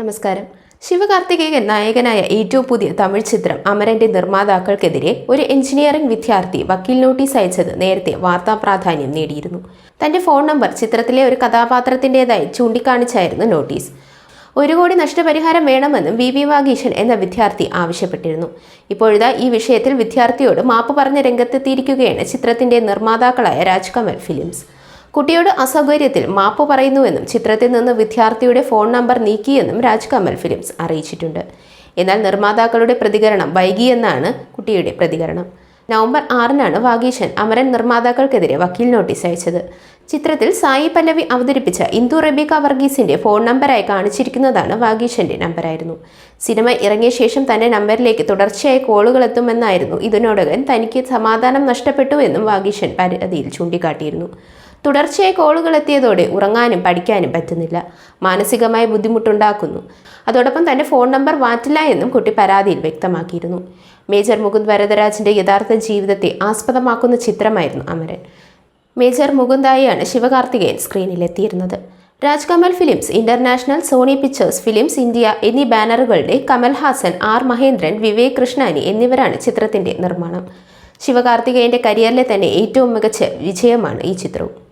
നമസ്കാരം. ശിവകാർത്തികേയൻ നായകനായ ഏറ്റവും പുതിയ തമിഴ് ചിത്രം അമരന്റെ നിർമ്മാതാക്കൾക്കെതിരെ ഒരു എഞ്ചിനീയറിംഗ് വിദ്യാർത്ഥി വക്കീൽ നോട്ടീസ് അയച്ചത് നേരത്തെ വാർത്താ പ്രാധാന്യം നേടിയിരുന്നു. തന്റെ ഫോൺ നമ്പർ ചിത്രത്തിലെ ഒരു കഥാപാത്രത്തിന്റെതായി ചൂണ്ടിക്കാണിച്ചായിരുന്നു നോട്ടീസ്. ഒരു കോടി നഷ്ടപരിഹാരം വേണമെന്നും വി വി വാഗീശൻ എന്ന വിദ്യാർത്ഥി ആവശ്യപ്പെട്ടിരുന്നു. ഇപ്പോഴിതാ ഈ വിഷയത്തിൽ വിദ്യാർത്ഥിയോട് മാപ്പ് പറഞ്ഞ രംഗത്തെത്തിയിരിക്കുകയാണ് ചിത്രത്തിന്റെ നിർമ്മാതാക്കളായ രാജ്കമൽ ഫിലിംസ്. കുട്ടിയോട് അസൗകര്യത്തിൽ മാപ്പ് പറയുന്നുവെന്നും ചിത്രത്തിൽ നിന്ന് വിദ്യാർത്ഥിയുടെ ഫോൺ നമ്പർ നീക്കിയെന്നും രാജ്കമൽ ഫിലിംസ് അറിയിച്ചിട്ടുണ്ട്. എന്നാൽ നിർമ്മാതാക്കളുടെ പ്രതികരണം വൈകിയെന്നാണ് കുട്ടിയുടെ പ്രതികരണം. നവംബർ ആറിനാണ് വാഗീശൻ അമരൻ നിർമ്മാതാക്കൾക്കെതിരെ വക്കീൽ നോട്ടീസ് അയച്ചത്. ചിത്രത്തിൽ സായി പല്ലവി അവതരിപ്പിച്ച ഇന്ദു റബീക വർഗീസിന്റെ ഫോൺ നമ്പറായി കാണിച്ചിരിക്കുന്നതാണ് വാഗീശന്റെ നമ്പറായിരുന്നു. സിനിമ ഇറങ്ങിയ ശേഷം തന്റെ നമ്പറിലേക്ക് തുടർച്ചയായി കോളുകൾ എത്തുമെന്നായിരുന്നു ഇതിനോടകം തനിക്ക് സമാധാനം നഷ്ടപ്പെട്ടു എന്നും വാഗീശൻ പരാതിയിൽ ചൂണ്ടിക്കാട്ടിയിരുന്നു. തുടർച്ചയായി കോളുകൾ എത്തിയതോടെ ഉറങ്ങാനും പഠിക്കാനും പറ്റുന്നില്ല. മാനസികമായ ബുദ്ധിമുട്ടുണ്ടാക്കുന്നു. അതോടൊപ്പം തന്റെ ഫോൺ നമ്പർ മാറ്റില്ല എന്നും കുട്ടി പരാതിയിൽ വ്യക്തമാക്കിയിരുന്നു. മേജർ മുകുന്ദ് വരദരാജിന്റെ യഥാർത്ഥ ജീവിതത്തെ ആസ്പദമാക്കുന്ന ചിത്രമായിരുന്നു അമരൻ. മേജർ മുകുന്ദായിയാണ് Sivakarthikeyan സ്ക്രീനിലെത്തിയിരുന്നത്. Rajkamal films international Sony pictures films India എന്നീ ബാനറുകളുടെ കമൽഹാസൻ ആർ മഹേന്ദ്രൻ വിവേക് കൃഷ്ണാനി എന്നിവരാണ് ചിത്രത്തിന്റെ നിർമ്മാണം. ശിവകാർത്തികേയന്റെ കരിയറിലെ തന്നെ ഏറ്റവും മികച്ച വിജയമാണ് ഈ ചിത്രവും.